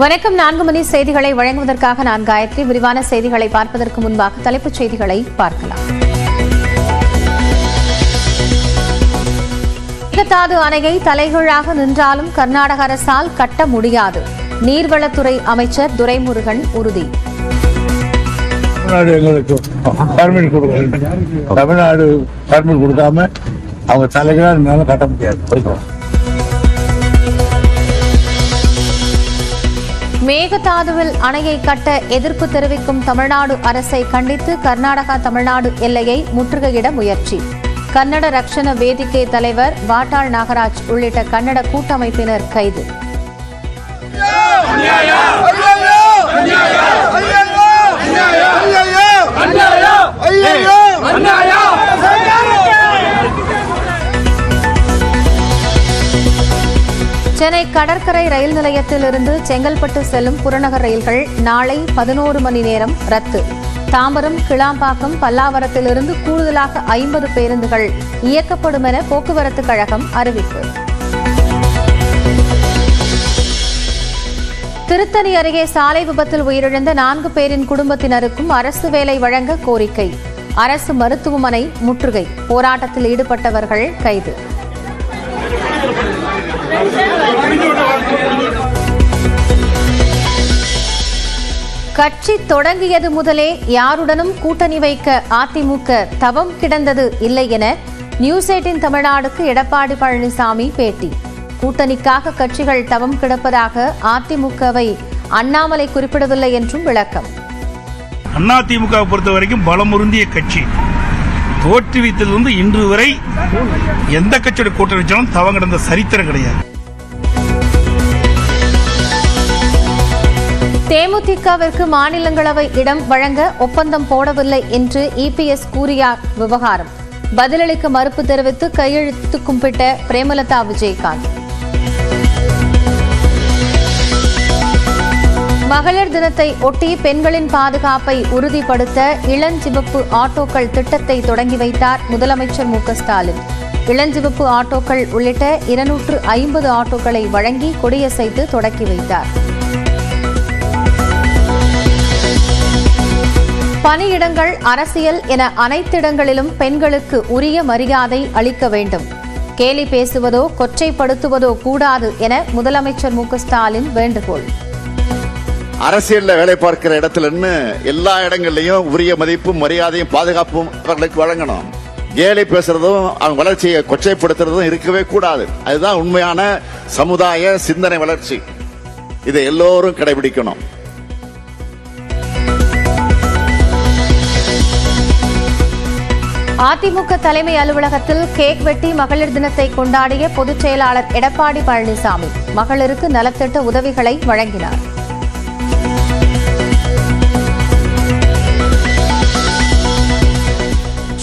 வணக்கம். நான்கு மணி செய்திகளை வழங்குவதற்காக நான் காயத்ரி. விரிவான செய்திகளை பார்ப்பதற்கு முன்பாக தலைப்புச் செய்திகளை பார்க்கலாம். மேகதாது அணையை தலைகீழாக நின்றாலும் கர்நாடக அரசால் கட்ட முடியாது. நீர்வளத்துறை அமைச்சர் துரைமுருகன் உறுதி. தமிழ்நாடு எங்களுக்கு பர்மிட் கொடுக்கல தமிழ்நாடு பர்மிட் கொடுக்காம அவங்க தலைகளாக இருந்தாலும் கட்ட முடியாது. மேகதாதுவில் அணையை கட்ட எதிர்ப்பு தெரிவிக்கும் தமிழ்நாடு அரசை கண்டித்து கர்நாடகா தமிழ்நாடு எல்லையை முற்றுகையிட முயற்சி கன்னட ரக்ஷண வேதிக்கை தலைவர் வாட்டாள் நாகராஜ் உள்ளிட்ட கன்னட கூட்டமைப்பினர் கைது சென்னை கடற்கரை ரயில் நிலையத்திலிருந்து செங்கல்பட்டு செல்லும் புறநகர் ரயில்கள் நாளை பதினோரு மணி நேரம் ரத்து. தாம்பரம் கிளாம்பாக்கம் பல்லாவரத்திலிருந்து கூடுதலாக ஐம்பது பேருந்துகள் இயக்கப்படும் என போக்குவரத்து கழகம் அறிவிப்பு. திருத்தணி அருகே சாலை விபத்தில் உயிரிழந்த நான்கு பேரின் குடும்பத்தினருக்கும் அரசு வேலை வழங்க கோரிக்கை. அரசு மருத்துவமனை முற்றுகை. போராட்டத்தில் ஈடுபட்டவர்கள் கைது. கட்சி தொடங்கியது முதலே யாருடனும் கூட்டணி வைக்க அதிமுக தவம் கிடந்தது இல்லை என நியூஸ் எயிட்டின் தமிழ்நாடுக்கு எடப்பாடி பழனிசாமி பேட்டி. கூட்டணிக்காக கட்சிகள் தவம் கிடப்பதாக அதிமுகவை அண்ணாமலை குறிப்பிடவில்லை என்றும் விளக்கம். அதிமுக பொறுத்த வரைக்கும் பலமுருந்திய கட்சி. தோற்றுவித்ததிலிருந்து இன்று வரை எந்த கட்சியோட கூட்டணி வச்சாலும் தவம் கிடந்த சரித்திரம் கிடையாது. தேமுதிகவிற்கு மாநிலங்களவை இடம் வழங்க ஒப்பந்தம் போடவில்லை என்று இபிஎஸ் கூறியார் விவகாரம். பதிலளிக்க மறுப்பு தெரிவித்து கையெழுத்து கும்பிட்ட பிரேமலதா விஜயகாந்த். மகளிர் தினத்தை ஒட்டி பெண்களின் பாதுகாப்பை உறுதிப்படுத்த இளஞ்சிவப்பு ஆட்டோக்கள் திட்டத்தை தொடங்கி வைத்தார் முதலமைச்சர் மு ஸ்டாலின். இளஞ்சிவப்பு ஆட்டோக்கள் உள்ளிட்ட இருநூற்று ஐம்பது ஆட்டோக்களை வழங்கி கொடியசைத்து தொடக்கி வைத்தார். பணியிடங்கள் அரசியல் என அனைத்திடங்களிலும் பெண்களுக்கு உரிய மரியாதை அளிக்க வேண்டும். கேலி பேசுவதோ கொச்சைப்படுத்துவதோ கூடாது என முதலமைச்சர் மு ஸ்டாலின் வேண்டுகோள். அரசியலில் வேலை பார்க்கிற இடத்துலன்னு எல்லா இடங்கள்லையும் உரிய மதிப்பும் மரியாதையும் பாதுகாப்பும் அவர்களுக்கு வழங்கணும். கேலி பேசுறதும் அவங்க வளர்ச்சியை கொச்சைப்படுத்துறதும் இருக்கவே கூடாது. அதுதான் உண்மையான சமுதாய சிந்தனை வளர்ச்சி. இதை எல்லோரும் கடைபிடிக்கணும். அதிமுக தலைமை அலுவலகத்தில் கேக் வெட்டி மகளிர் தினத்தை கொண்டாடிய பொதுச் செயலாளர் எடப்பாடி பழனிசாமி மகளிருக்கு நலத்திட்ட உதவிகளை வழங்கினார்.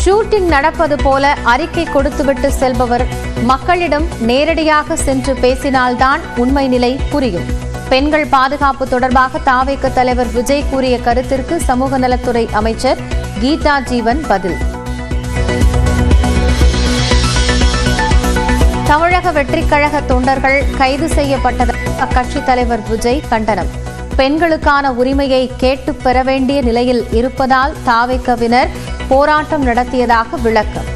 ஷூட்டிங் நடப்பது போல அறிக்கை கொடுத்துவிட்டு செல்பவர். மக்களிடம் நேரடியாக சென்று பேசினால்தான் உண்மை நிலை புரியும். பெண்கள் பாதுகாப்பு தொடர்பாக தாவைக்க தலைவர் விஜய் கூறிய கருத்திற்கு சமூக நலத்துறை அமைச்சர் கீதா ஜீவன் பதில். தமிழக வெற்றிக்கழக தொண்டர்கள் கைது செய்யப்பட்டதாக அக்கட்சித் தலைவர் விஜய் கண்டனம். பெண்களுக்கான உரிமையை கேட்டு பெற வேண்டிய நிலையில் இருப்பதால் தாவைக்கவினர் போராட்டம் நடத்தியதாக விளக்கம்.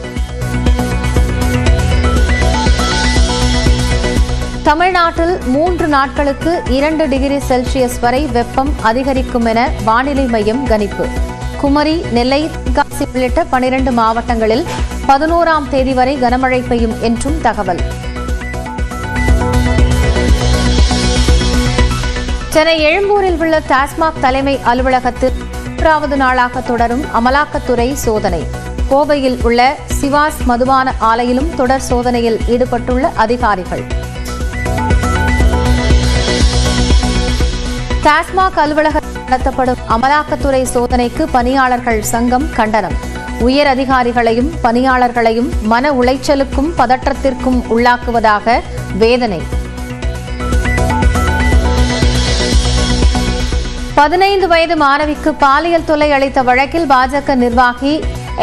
தமிழ்நாட்டில் மூன்று நாட்களுக்கு இரண்டு டிகிரி செல்சியஸ் வரை வெப்பம் அதிகரிக்கும் என வானிலை மையம் கணிப்பு. குமரி நெல்லை காசி உள்ளிட்ட பனிரண்டு மாவட்டங்களில் பதினோராம் தேதி வரை கனமழை பெய்யும் என்றும் தகவல். சென்னை எழும்பூரில் உள்ள டாஸ்மாக் தலைமை அலுவலகத்தில் மூன்றாவது நாளாக தொடரும் அமலாக்கத்துறை சோதனை. கோவையில் உள்ள சிவாஸ் மதுபான ஆலையிலும் தொடர் சோதனையில் ஈடுபட்டுள்ள அதிகாரிகள். டாஸ்மாக் அலுவலகத்தில் நடத்தப்படும் அமலாக்கத்துறை சோதனைக்கு பணியாளர்கள் சங்கம் கண்டனம். உயர் அதிகாரிகளையும் பணியாளர்களையும் மன உளைச்சலுக்கும் பதற்றத்திற்கும் உள்ளாக்குவதாக வேதனை. பதினைந்து வயது மாணவிக்கு பாலியல் தொல்லை அளித்த வழக்கில் பாஜக நிர்வாகி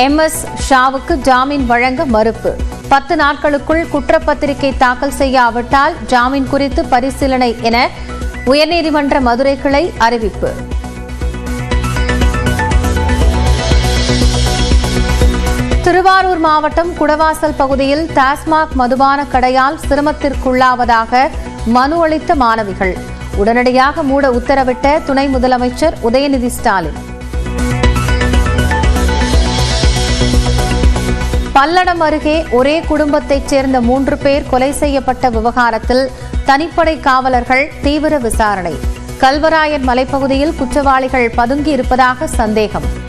எம் எஸ் ஷாவுக்கு ஜாமீன் வழங்க மறுப்பு. பத்து நாட்களுக்குள் குற்றப்பத்திரிகை தாக்கல் செய்யாவிட்டால் ஜாமீன் குறித்து பரிசீலனை என உயர்நீதிமன்ற மதுரை கிளை அறிவிப்பு. திருவாரூர் மாவட்டம் குடவாசல் பகுதியில் டாஸ்மாக் மதுபான கடையால் சிரமத்திற்குள்ளாவதாக மனு அளித்த மாணவிகள். உடனடியாக மூட உத்தரவிட்ட துணை முதலமைச்சர் உதயநிதி ஸ்டாலின். பல்லடம் அருகே ஒரே குடும்பத்தைச் சேர்ந்த மூன்று பேர் கொலை செய்யப்பட்ட விவகாரத்தில் தனிப்படை காவலர்கள் தீவிர விசாரணை. கல்வராயன் மலைப்பகுதியில் குற்றவாளிகள் பதுங்கி இருப்பதாக சந்தேகம்.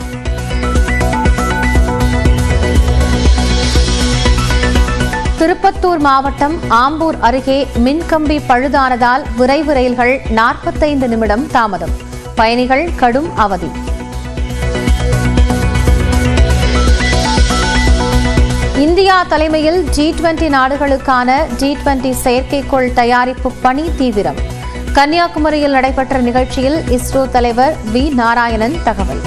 திருப்பத்தூர் மாவட்டம் ஆம்பூர் அருகே மின்கம்பி பழுதானதால் விரைவு ரயில்கள் நாற்பத்தைந்து நிமிடம் தாமதம். பயணிகள் கடும் அவதி. இந்தியா தலைமையில் ஜி டுவெண்டி நாடுகளுக்கான ஜி டுவெண்டி செயற்கைக்கோள் தயாரிப்பு பணி தீவிரம். கன்னியாகுமரியில் நடைபெற்ற நிகழ்ச்சியில் இஸ்ரோ தலைவர் வி நாராயணன் தகவல்.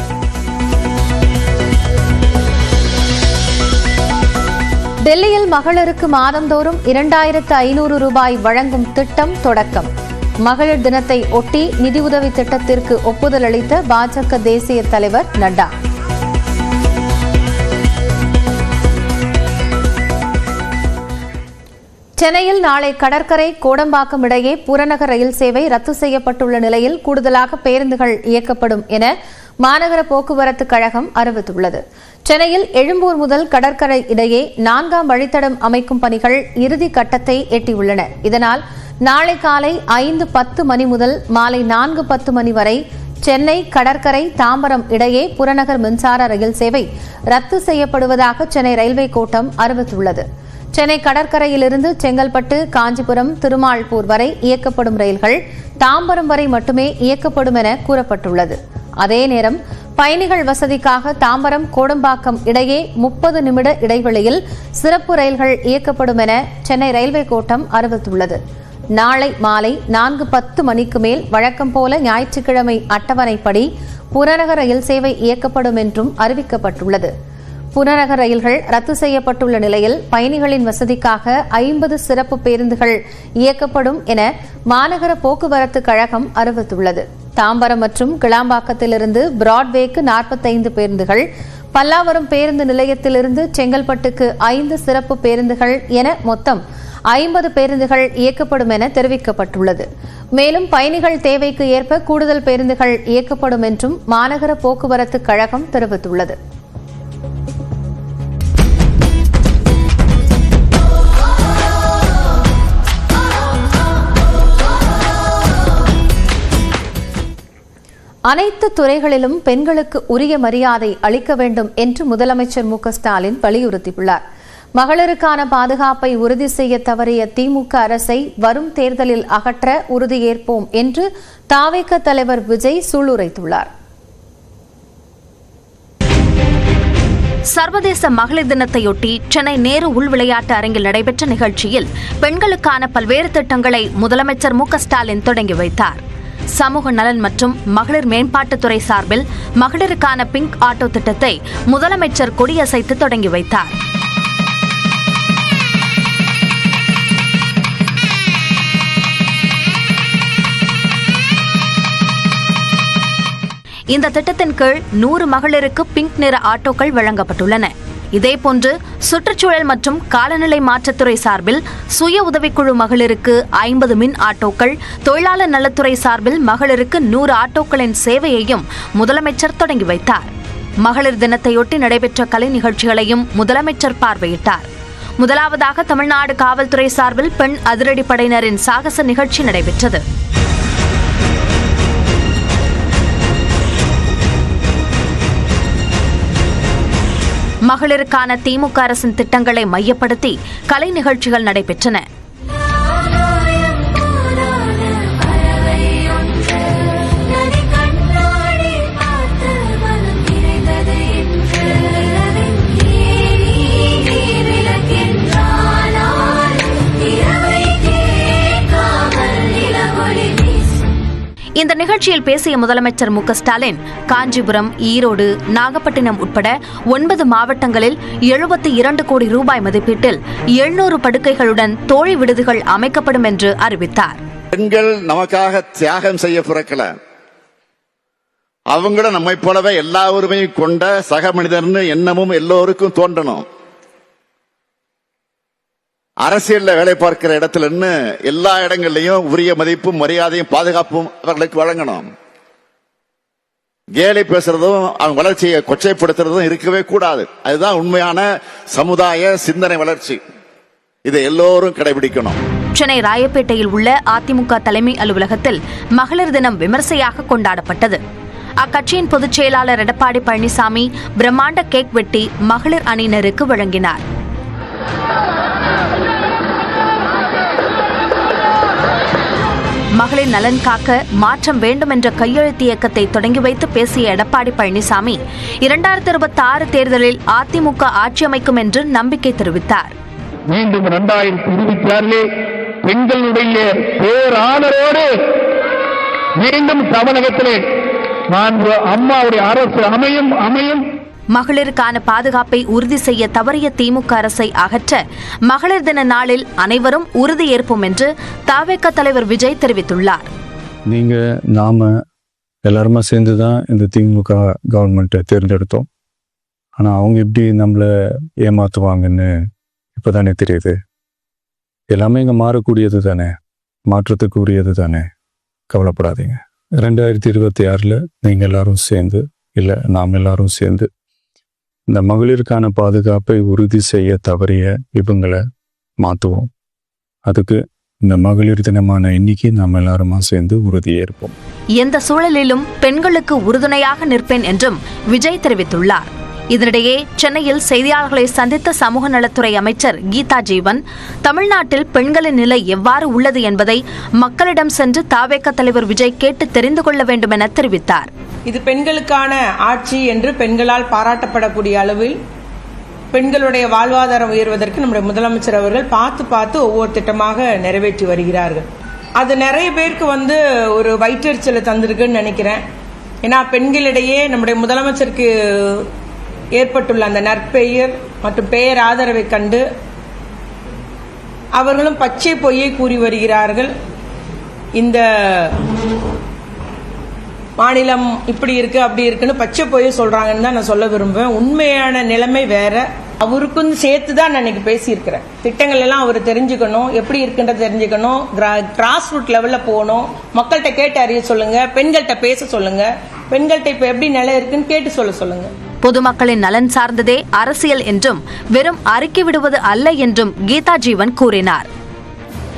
டெல்லியில் மகளிருக்கு மாதந்தோறும் இரண்டாயிரத்து ஐநூறு ரூபாய் வழங்கும் திட்டம் தொடக்கம். மகளிர் தினத்தை ஒட்டி நிதியுதவி திட்டத்திற்கு ஒப்புதல் அளித்த பாஜக தேசிய தலைவர் நட்டா. சென்னையில் நாளை கடற்கரை கோடம்பாக்கம் இடையே புறநகர் ரயில் சேவை ரத்து செய்யப்பட்டுள்ள நிலையில் கூடுதலாக பேருந்துகள் இயக்கப்படும் என மாநகர போக்குவரத்து கழகம் அறிவித்துள்ளது. சென்னையில் எழும்பூர் முதல் கடற்கரை இடையே நான்காம் வழித்தடம் அமைக்கும் பணிகள் இறுதி கட்டத்தை எட்டியுள்ளன. இதனால் நாளை காலை ஐந்து பத்து மணி முதல் மாலை நான்கு பத்து மணி வரை சென்னை கடற்கரை தாம்பரம் இடையே புறநகர் மின்சார ரயில் சேவை ரத்து செய்யப்படுவதாக சென்னை ரயில்வே கோட்டம் அறிவித்துள்ளது. சென்னை கடற்கரையிலிருந்து செங்கல்பட்டு காஞ்சிபுரம் திருமால்பூர் வரை இயக்கப்படும் ரயில்கள் தாம்பரம் வரை மட்டுமே இயக்கப்படும் என கூறப்பட்டுள்ளது. அதே நேரம் பயணிகள் வசதிக்காக தாம்பரம் கோடம்பாக்கம் இடையே முப்பது நிமிட இடைவெளியில் சிறப்பு ரயில்கள் இயக்கப்படும் என சென்னை ரயில்வே கோட்டம் அறிவித்துள்ளது. நாளை மாலை நான்கு பத்து மணிக்கு மேல் வழக்கம் போல ஞாயிற்றுக்கிழமை அட்டவணைப்படி புறநகர் ரயில் சேவை இயக்கப்படும் என்றும் அறிவிக்கப்பட்டுள்ளது. புறநகர் ரயில்கள் ரத்து செய்யப்பட்டுள்ள நிலையில் பயணிகளின் வசதிக்காக ஐம்பது சிறப்பு பேருந்துகள் இயக்கப்படும் என மாநகர போக்குவரத்து கழகம் அறிவித்துள்ளது. தாம்பரம் மற்றும் கிளாம்பாக்கத்திலிருந்து பிராட்வேக்கு நாற்பத்தைந்து பேருந்துகள் பல்லாவரம் பேருந்து நிலையத்திலிருந்து செங்கல்பட்டுக்கு ஐந்து சிறப்பு பேருந்துகள் என மொத்தம் ஐம்பது பேருந்துகள் இயக்கப்படும் என தெரிவிக்கப்பட்டுள்ளது. மேலும் பயணிகள் தேவைக்கு ஏற்ப கூடுதல் பேருந்துகள் இயக்கப்படும் என்றும் மாநகர போக்குவரத்து கழகம் தெரிவித்துள்ளது. அனைத்து துறைகளிலும் பெண்களுக்கு உரிய மரியாதை அளிக்க வேண்டும் என்று முதலமைச்சர் மு ஸ்டாலின் வலியுறுத்தியுள்ளார். மகளிருக்கான பாதுகாப்பை உறுதி செய்ய தவறிய திமுக அரசை வரும் தேர்தலில் அகற்ற உறுதியேற்போம் என்று தாவேக தலைவர் விஜய் சூளுரைத்துள்ளார். சர்வதேச மகளிர் தினத்தையொட்டி சென்னை நேரு உள் விளையாட்டு அரங்கில் நடைபெற்ற நிகழ்ச்சியில் பெண்களுக்கான பல்வேறு திட்டங்களை முதலமைச்சர் மு ஸ்டாலின் தொடங்கி வைத்தார். சமூக நலன் மற்றும் மகளிர் மேம்பாட்டுத்துறை சார்பில் மகளிருக்கான பிங்க் ஆட்டோ திட்டத்தை முதலமைச்சர் கொடியசைத்து தொடங்கி வைத்தார். இந்த திட்டத்தின் கீழ் நூறு மகளிருக்கு பிங்க் நிற ஆட்டோக்கள் வழங்கப்பட்டுள்ளன. இதேபோன்று சுற்றுச்சூழல் மற்றும் காலநிலை மாற்றத்துறை சார்பில் சுய உதவிக்குழு மகளிருக்கு ஐம்பது மின் ஆட்டோக்கள் தொழிலாளர் நலத்துறை சார்பில் மகளிருக்கு நூறு ஆட்டோக்களின் சேவையையும் முதலமைச்சர் தொடங்கி வைத்தார். மகளிர் தினத்தையொட்டி நடைபெற்ற கலை நிகழ்ச்சிகளையும் முதலமைச்சர் பார்வையிட்டார். முதலாவதாக தமிழ்நாடு காவல்துறை சார்பில் பெண் அதிரடிப்படையினரின் சாகச நிகழ்ச்சி நடைபெற்றது. மகளிருக்கான திமுக அரசின் திட்டங்களை மையப்படுத்தி கலை நிகழ்ச்சிகள் நடைபெற்றன. இந்த நிகழ்ச்சியில் பேசிய முதலமைச்சர் மு ஸ்டாலின் காஞ்சிபுரம் ஈரோடு நாகப்பட்டினம் உட்பட ஒன்பது மாவட்டங்களில் எழுபத்தி இரண்டு கோடி ரூபாய் மதிப்பீட்டில் எழுநூறு படுக்கைகளுடன் தோழி விடுதிகள் அமைக்கப்படும் என்று அறிவித்தார். பெண்கள் நமக்காக தியாகம் செய்ய பிறக்கல. அவங்களும் நம்மை போலவே எல்லா உரிமையும் கொண்ட சக மனிதர்னு எண்ணமும் எல்லோருக்கும் தோன்றணும். அரசியல்ல வேலை பார்க்கிற இடத்துல இடத்துலன்னு எல்லா இடங்கள்லயும் உரிய மதிப்பும் மரியாதையும் பாதுகாப்பும் அவர்களுக்கு வழங்கணும். கேலி பேசுறதும் அவங்க வளர்ச்சியை கொச்சைப்படுத்துறதும் இருக்கவே கூடாது. அதுதான் உண்மையான சமுதாய சிந்தனை வளர்ச்சி. இதை எல்லோரும் கடைபிடிக்கணும். சென்னை ராயப்பேட்டையில் உள்ள அதிமுக தலைமை அலுவலகத்தில் மகளிர் தினம் விமர்சையாக கொண்டாடப்பட்டது. அக்கட்சியின் பொதுச் செயலாளர் எடப்பாடி பழனிசாமி பிரம்மாண்ட கேக் வெட்டி மகளிர் அணியினருக்கு வழங்கினார். மகளிர் நலன் காக்க மாற்றம் வேண்டும் என்ற கையெழுத்து இயக்கத்தை தொடங்கி வைத்து பேசிய எடப்பாடி பழனிசாமி இரண்டாயிரத்தி இருபத்தி ஆறு தேர்தலில் அதிமுக ஆட்சி அமைக்கும் என்று நம்பிக்கை தெரிவித்தார். மீண்டும் இரண்டாயிரத்தி இருபத்தி ஆறிலே பெண்களுடைய பேராதரோடு மீண்டும் தமிழகத்திலே நான்கு அம்மாவுடைய அரசு அமையும் அமையும் மகளிருக்கான பாதுகாப்பை உறுதி செய்ய தவறிய திமுக அரசை அகற்ற மகளிர் தின நாளில் அனைவரும் உறுதியேற்போம் என்று தவேக தலைவர் விஜய் தெரிவித்துள்ளார். நீங்க நாம எல்லாருமா சேர்ந்து தான் இந்த திமுக கவர்மெண்ட்டை தேர்ந்தெடுத்தோம். ஆனா அவங்க எப்படி நம்மளை ஏமாத்துவாங்கன்னு இப்பதானே தெரியுது. எல்லாமே இங்க மாறக்கூடியது தானே. மாற்றத்துக்கு உரியது தானே. கவலைப்படாதீங்க. ரெண்டாயிரத்தி இருபத்தி ஆறில் நீங்கள் எல்லாரும் சேர்ந்து இல்லை நாம் எல்லாரும் சேர்ந்து இந்த மகளிருக்கான பாதுகாப்பை உறுதி செய்ய தவறிய இவங்களை மாற்றுவோம் அதுக்கு இந்த மகளிர் தினமான இன்னைக்கு நாம் எல்லாருமா சேர்ந்து உறுதியேற்போம். எந்த சூழலிலும் பெண்களுக்கு உறுதுணையாக நிற்பேன் என்றும் விஜய் தெரிவித்துள்ளார். இதனிடையே சென்னையில் செய்தியாளர்களை சந்தித்த சமூக நலத்துறை அமைச்சர் கீதா ஜீவன் தமிழ்நாட்டில் பெண்களின் நிலை எவ்வாறு உள்ளது என்பதை மக்களிடம் சென்று தாவேக்க தலைவர் விஜய் கேட்டு தெரிந்து கொள்ள வேண்டும் என தெரிவித்தார். இது பெண்களுக்கான ஆட்சி என்று பெண்களால் பாராட்டப்படக்கூடிய அளவில் பெண்களுடைய வாழ்வாதாரம் உயர்வதற்கு நம்முடைய முதலமைச்சர் அவர்கள் பார்த்து பார்த்து ஒவ்வொரு திட்டமாக நிறைவேற்றி வருகிறார்கள். அது நிறைய பேருக்கு வந்து ஒரு வயிற்றெரிச்சலை தந்திருக்குன்னு நினைக்கிறேன். ஏன்னா பெண்களிடையே நம்முடைய முதலமைச்சருக்கு ஏற்பட்டுள்ள அந்த நற்பெயர் மற்றும் பெயர் ஆதரவை கண்டு அவர்களும் பச்சை பொய்யை கூறி வருகிறார்கள். இந்த மாநிலம் இப்படி இருக்கு அப்படி இருக்குன்னு பச்சை பொய்யை சொல்றாங்கன்னு தான் நான் சொல்ல விரும்புவேன். உண்மையான நிலைமை வேற. அவருக்கும் சேர்த்து தான் நான் இன்னைக்கு பேசியிருக்கிறேன். திட்டங்கள் எல்லாம் அவர் தெரிஞ்சுக்கணும். எப்படி இருக்குன்றத தெரிஞ்சுக்கணும். கிராஸ் ரூட் லெவலில் போகணும். மக்கள்கிட்ட கேட்டு அறிய சொல்லுங்க. பெண்கள்கிட்ட பேச சொல்லுங்க. பெண்கள்கிட்ட இப்போ எப்படி நிலை இருக்குன்னு கேட்டு சொல்ல சொல்லுங்க. பொதுமக்களின் நலன் சார்ந்ததே அரசியல் என்றும் வெறும் அறிக்கை விடுவது அல்ல என்றும் கீதா ஜீவன் கூறினார்.